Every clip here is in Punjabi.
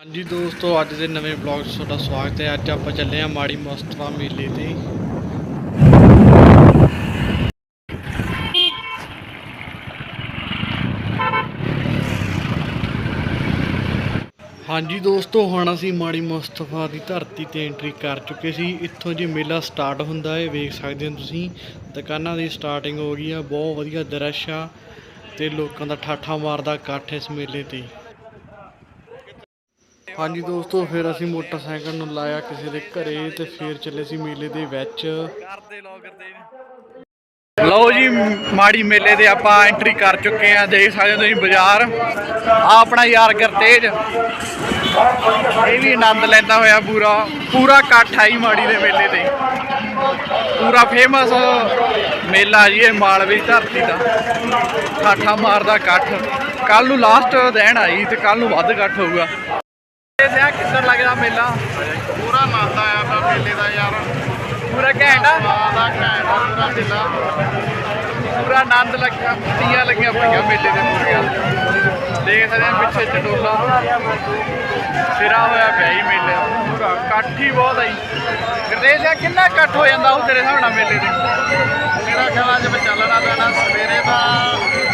ਹਾਂਜੀ ਦੋਸਤੋ, ਅੱਜ ਦੇ ਨਵੇਂ ਵਲੌਗ 'ਚ ਤੁਹਾਡਾ ਸਵਾਗਤ ਹੈ। ਅੱਜ ਆਪਾਂ ਚੱਲੇ ਹਾਂ ਮਾੜੀ ਮਸਤਵਾ ਮੇਲੇ ਤੇ। ਹਾਂਜੀ ਦੋਸਤੋ, ਹੁਣ ਅਸੀਂ ਮਾੜੀ ਮੁਸਤਫਾ ਦੀ ਧਰਤੀ ਤੇ ਐਂਟਰੀ ਕਰ ਚੁੱਕੇ ਸੀ। ਇੱਥੋਂ ਜੇ ਮੇਲਾ ਸਟਾਰਟ ਹੁੰਦਾ ਹੈ, ਵੇਖ ਸਕਦੇ ਹੋ ਤੁਸੀਂ। ਦੁਕਾਨਾਂ ਦੀ ਸਟਾਰਟਿੰਗ ਹੋ ਗਈ ਆ, ਬਹੁਤ ਵਧੀਆ ਦ੍ਰਿਸ਼ ਆ ਤੇ ਲੋਕਾਂ ਦਾ ਠਾਠਾ ਮਾਰਦਾ ਇਕੱਠ ਇਸ ਮੇਲੇ ਤੇ। ਹਾਂਜੀ ਦੋਸਤੋ, ਫਿਰ ਅਸੀਂ ਮੋਟਰਸਾਈਕਲ ਨੂੰ ਲਾਇਆ ਕਿਸੇ ਦੇ ਘਰੇ ਤੇ ਫਿਰ ਚੱਲੇ ਸੀ ਮੇਲੇ ਦੇ ਵਿੱਚ। ਲਓ ਜੀ, ਮਾੜੀ ਮੇਲੇ ਦੇ ਆਪਾਂ ਐਂਟਰੀ ਕਰ ਚੁੱਕੇ ਆ ਦੇਖ ਸਕਦੇ ਹੋ ਤੁਸੀਂ ਬਾਜ਼ਾਰ। ਆ ਆਪਣਾ ਯਾਰ ਗਰਤੇਜ ਇਹ ਵੀ ਆਨੰਦ ਲੈਂਦਾ ਹੋਇਆ ਪੂਰਾ। ਪੂਰਾ ਇਕੱਠ ਆਈ ਮਾੜੀ ਦੇ ਮੇਲੇ ਤੇ। ਪੂਰਾ ਫੇਮਸ ਮੇਲਾ ਜੀ, ਇਹ ਮਾਲਵੇ ਦੀ ਧਰਤੀ ਦਾ। ਠਾਠਾ ਮਾਰਦਾ ਇਕੱਠ। ਕੱਲ ਨੂੰ ਲਾਸਟ ਦਿਨ ਆਈ ਤੇ ਕੱਲ ਨੂੰ ਵੱਧ ਇਕੱਠ ਹੋਊਗਾ। ਸਿਆ ਕਿੱਧਰ ਲੱਗਦਾ ਮੇਲਾ? ਪੂਰਾ ਆਇਆ ਪਿਆ ਮੇਲੇ ਦਾ ਯਾਰ। ਪੂਰਾ ਘੈਂਟ ਆ? ਘੈਂਟ ਆ ਪੂਰਾ ਮੇਲਾ। ਪੂਰਾ ਆਨੰਦ ਲੱਗਿਆ ਪਈਆਂ ਮੇਲੇ ਦੇ ਪੂਰੀਆਂ। ਦੇਖ ਸਕਦੇ ਆ ਪਿੱਛੇ ਚਟੋਲਾ। ਸਿਰਾ ਹੋਇਆ ਪਿਆ ਹੀ ਮੇਲੇ ਦਾ। ਪੂਰਾ ਇਕੱਠ ਹੀ ਬਹੁਤ ਆਈ ਗਰਦੇਜ ਆ ਕਿੰਨਾ ਇਕੱਠ ਹੋ ਜਾਂਦਾ ਉਹ ਤੇਰੇ ਹਿਸਾਬ ਨਾਲ ਮੇਲੇ ਦੇ? ਮੇਰਾ ਖਿਆਲ ਅੱਜ ਚੱਲਣਾ ਪੈਣਾ ਸਵੇਰੇ ਦਾ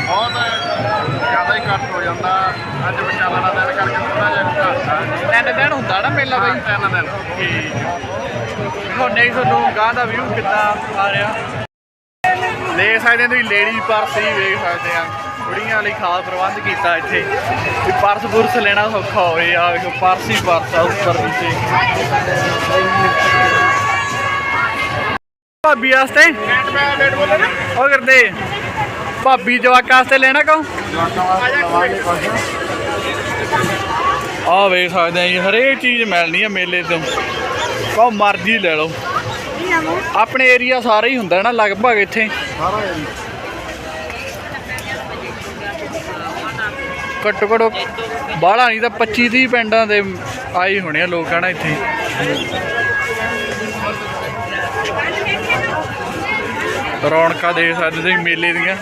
ਬਹੁਤ ਜ਼ਿਆਦਾ ਹੀ ਘੱਟ ਹੋ ਜਾਂਦਾ। ਅੱਜ ਮੈਂ ਚੱਲਣਾ ਦਿਨ ਕਰਕੇ ਥੋੜਾ ਜਿਹਾ ਘੱਟ ਤਿੰਨ ਦਿਨ ਹੁੰਦਾ ਨਾ ਮੇਲਾ ਬਈ। ਤਿੰਨ ਦਿਨ। ਤੁਹਾਡੇ ਤੁਹਾਨੂੰ ਗਾਂ ਦਾ ਵਿਊ ਕਿੱਦਾਂ ਆ ਰਿਹਾ? ਦੇਖ ਸਕਦੇ ਤੁਸੀਂ ਲੇਡੀ ਪਰਸ ਹੀ ਵੇਖ ਸਕਦੇ ਆ। ਕੁੜੀਆਂ ਲਈ ਖਾਸ ਪ੍ਰਬੰਧ ਕੀਤਾ ਇੱਥੇ। ਵੀ ਪਰਸ ਪੁਰਸ ਲੈਣਾ ਸੌਖਾ ਹੋਵੇ ਆ ਵੇਖੋ ਪਰਸ ਹੀ ਪਰਸ ਆ ਉੱਪਰ ਨੀਚੇ। ਭਾਬੀ ਵਾਸਤੇ? ਉਹ ਕਰਦੇ। ਭਾਬੀ ਜਵਾਕਾਂ ਵਾਸਤੇ ਲੈਣਾ ਕਹੋ? ਆ ਵੇਖ ਸਕਦੇ ਆ ਜੀ ਹਰੇਕ ਚੀਜ਼ ਮਿਲਣੀ ਆ ਮੇਲੇ ਤੋਂ। ਕੋ ਮਰਜ਼ੀ ਲੈ ਲਓ। ਆਪਣੇ ਏਰੀਆ ਸਾਰਾ ਹੀ ਹੁੰਦਾ ਨਾ ਲਗਭਗ ਇੱਥੇ। ਸਾਰਾ ਘੱਟੋ ਘੱਟ ਨਹੀਂ ਤਾਂ 25 30 ਪਿੰਡਾਂ ਦੇ ਆਏ ਹੋਣੇ ਆ ਲੋਕ ਹਨਾ ਇੱਥੇ। ਰੌਣਕਾਂ ਦੇ ਸਕਦੇ ਤੁਸੀਂ ਮੇਲੇ ਦੀਆਂ।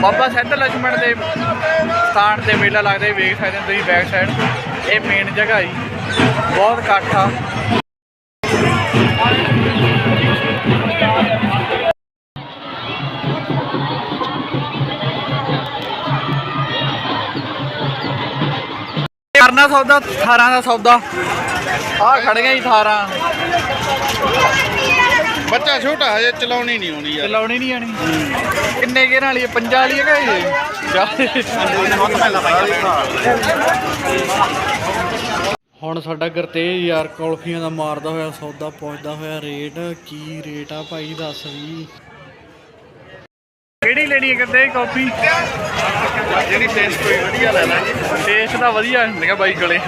ਬਾਬਾ ਸੈਦ ਲਛਮਣ ਦੇ ਸਥਾਨ ਤੇ ਮੇਲਾ ਲੱਗਦਾ ਜੀ, ਵੇਖ ਸਕਦੇ ਹੋ ਤੁਸੀਂ ਬੈਕ ਸਾਈਡ ਇਹ ਮੇਨ ਜਗ੍ਹਾ ਹੀ ਬਹੁਤ ਇਕੱਠ ਆ। ਕਰਨਾ ਸੌਦਾ 18 ਦਾ ਸੌਦਾ। ਆ ਖੜ ਗਿਆ ਜੀ 18 ਬੱਚਾ ਛੋਟਾ ਹਜੇ ਚਲਾਉਣੀ ਨਹੀਂ ਆਉਣੀ ਯਾਰ। ਚਲਾਉਣੀ ਨਹੀਂ ਆਣੀ ਕਿੰਨੇ ਗੇਰਾਂ ਵਾਲੀ ਹੈ ਪੰਜਾਂ ਵਾਲੀ ਹੈਗਾ ਇਹ? ਹੁਣ ਸਾਡਾ ਗਰਤੇਜ ਯਾਰ ਕੁਲਫੀਆਂ ਦਾ ਮਾਰਦਾ ਹੋਇਆ ਸੌਦਾ ਪੁੱਛਦਾ ਹੋਇਆ ਰੇਟ ਕੀ ਰੇਟ ਆ ਭਾਈ ਦੱਸ ਵੀ। ਕਿਹੜੀ ਲੈਣੀ ਹੈ ਗਰਤੇਜ ਕਾਫੀ ਜਿਹੜੀ ਟੇਸਟ ਕੋਈ ਵਧੀਆ ਲੈ ਲਾਂਗੇ ਟੇਸਟ ਤਾਂ ਵਧੀਆ ਹੁੰਦੀਆਂ ਬਾਈ ਗਲੇ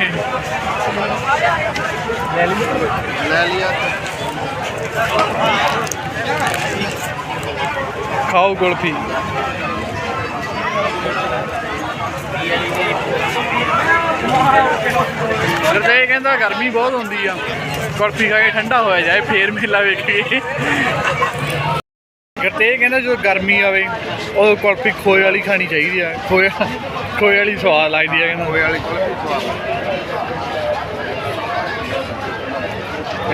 ਲੈ ਲਿਆ। ਖਾਓ ਕੁਲਫੀ। ਗਰਦੇ ਕਹਿੰਦਾ ਗਰਮੀ ਬਹੁਤ ਹੁੰਦੀ ਆ। ਕੁਲਫੀ ਖਾ ਕੇ ਠੰਡਾ ਹੋਇਆ ਜਾਏ, ਫੇਰ ਮੇਲਾ ਵੇਖੀਏ। ਗਰਦੇ ਕਹਿੰਦਾ ਜਦੋਂ ਗਰਮੀ ਆਵੇ, ਉਦੋਂ ਕੁਲਫੀ ਖੋਏ ਵਾਲੀ ਖਾਣੀ ਚਾਹੀਦੀ ਆ। ਖੋਏ ਖੋਏ ਵਾਲੀ ਸਵਾਦ ਲੱਗਦੀ ਆ ਕਹਿੰਦਾ ਹੋਏ ਵਾਲੀ ਕੁਲਫੀ ਸਵਾਦ।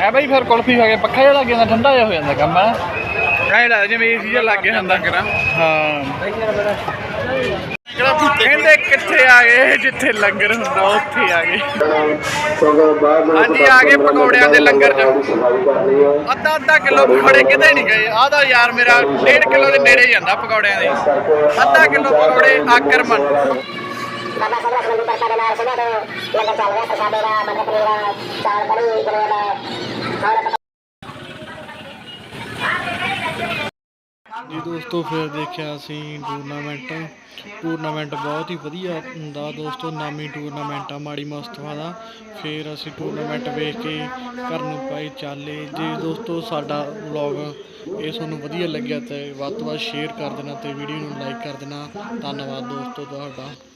ਹੈ ਬਾਈ ਫਿਰ ਕੁਲਫੀ ਖਾ ਕੇ ਪੱਖਾ ਜਿਹਾ ਲੱਗ ਜਾਂਦਾ ਠੰਡਾ ਜਿਹਾ ਹੋ ਜਾਂਦਾ ਕੰਮ ਹੈ। ਐਂ ਲੱਗਦਾ ਜਿਵੇਂ ਏਸੀ ਜਿਹਾ ਲੱਗ ਗਿਆ ਹੁੰਦਾ ਹਾਂ ਕਹਿੰਦੇ ਕਿੱਥੇ ਆ ਗਏ ਜਿੱਥੇ ਲੰਗਰ ਹੁੰਦਾ ਉੱਥੇ ਆ ਗਏ। ਹਾਂਜੀ ਆ ਗਏ ਪਕੌੜਿਆਂ ਦੇ ਲੰਗਰ ਚ। ਅੱਧਾ ਅੱਧਾ ਕਿਲੋ ਪਕੌੜੇ ਕਿਤੇ ਨਹੀਂ ਗਏ। ਆਹ ਯਾਰ ਮੇਰਾ 1.5 ਕਿਲੋ ਦੇ ਨੇੜੇ ਜਾਂਦਾ ਪਕੌੜਿਆਂ ਦੇ। ਅੱਧਾ ਕਿਲੋ ਪਕੌੜੇ ਆਕਰਮਨ ਬਾਬਾ ਪਰਚਾ ਦੇ ਨਾਲ ਸੁਣਾ ਤੋਂ ਲੰਗਰ ਚੱਲ ਰਿਹਾ ਪ੍ਰਸਾਦੇ ਦਾ ਪਨੀਰ ਦਾ ਚਾਲ ਦਾ। ਹੋਰ ਜੀ ਦੋਸਤੋ, ਫਿਰ ਦੇਖਿਆ ਅਸੀਂ ਟੂਰਨਾਮੈਂਟ ਟੂਰਨਾਮੈਂਟ ਬਹੁਤ ਹੀ ਵਧੀਆ ਹੁੰਦਾ ਦੋਸਤੋ, ਨਾਮੀ ਟੂਰਨਾਮੈਂਟ ਆ, ਮਾੜੀ ਮਸਤਵਾ ਦਾ। ਫਿਰ ਅਸੀਂ ਟੂਰਨਾਮੈਂਟ ਵੇਖ ਕੇ ਘਰ ਨੂੰ ਪਾਈ ਚਾਲੇ। ਜੇ ਦੋਸਤੋ, ਸਾਡਾ ਵਲੌਗ ਇਹ ਤੁਹਾਨੂੰ ਵਧੀਆ ਲੱਗਿਆ ਤੇ ਵੱਧ ਤੋਂ ਵੱਧ ਸ਼ੇਅਰ ਕਰ ਦੇਣਾ ਤੇ ਵੀਡੀਓ ਨੂੰ ਲਾਈਕ ਕਰ ਦੇਣਾ। ਧੰਨਵਾਦ ਦੋਸਤੋ ਤੁਹਾਡਾ।